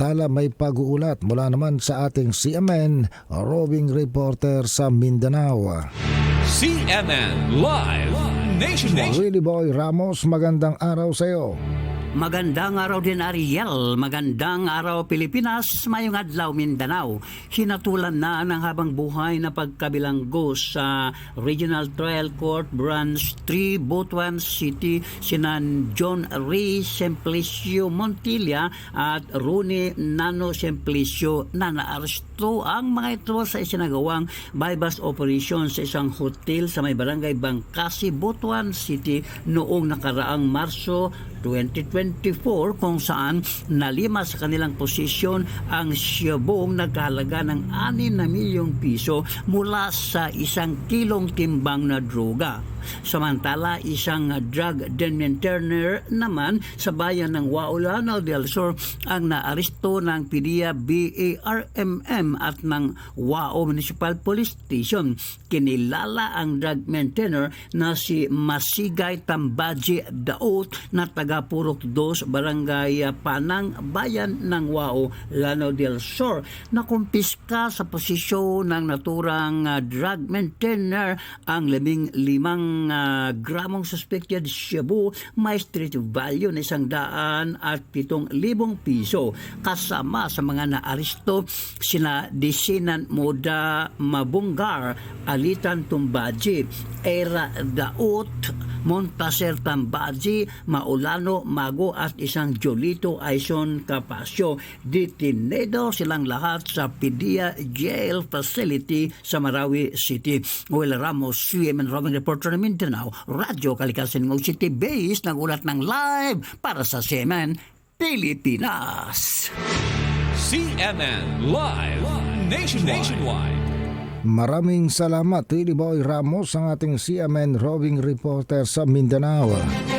Samantala may pag-uulat mula naman sa ating CMN roving reporter sa Mindanao. CNN Live Nationwide. Willie Boy Ramos, magandang araw sa iyo. Magandang araw din Ariel, magandang araw Pilipinas, mayong adlaw Mindanao. Hinatulan na ng habang buhay na pagkabilanggo sa Regional Trial Court Branch 3, Butuan City, sinan John Ray Simplicio Montilla at Rune Nano Simplicio na naaresto ang mga ito sa isinagawang bypass operation sa isang hotel sa may barangay Bangkasi, Butuan City noong nakaraang Marso 2024 kung saan nalima sa kanilang posisyon ang siyabong nagkahalaga ng 6 na milyong piso mula sa isang kilong timbang na droga. Samantala, isang drug determiner naman sa bayan ng Waulano del Sur ang naaresto ng PDEA BARMM at ng Wao Municipal Police Station. Kinilala ang drug maintainer na si Masigay Tambaji Daot na taga Purok 2, Barangay Panang, Bayan ng Wao, Lano del Sur. Nakumpiska sa posisyon ng naturang ah, drug maintainer ang labing limang ah, gramong suspected shabu may street value na isang daan at pitong libong piso. Kasama sa mga naaresto sina Desinan Moda Mabunggar, Alitan Tumbaji, Era Daot, Montaser Tambaji, Maulano Mago at isang Jolito Aison Capasio. Detinedo silang lahat sa Pidia Jail Facility sa Marawi City. Will Ramos, CMN Robin Reporter ng Mindanao, Radyo Kalikasan ng City Base, nagulat ng live para sa CMN Pilipinas. CNN Live Nationwide. Maraming salamat Willie Boy Ramos ang ating CMN roving reporter sa Mindanao.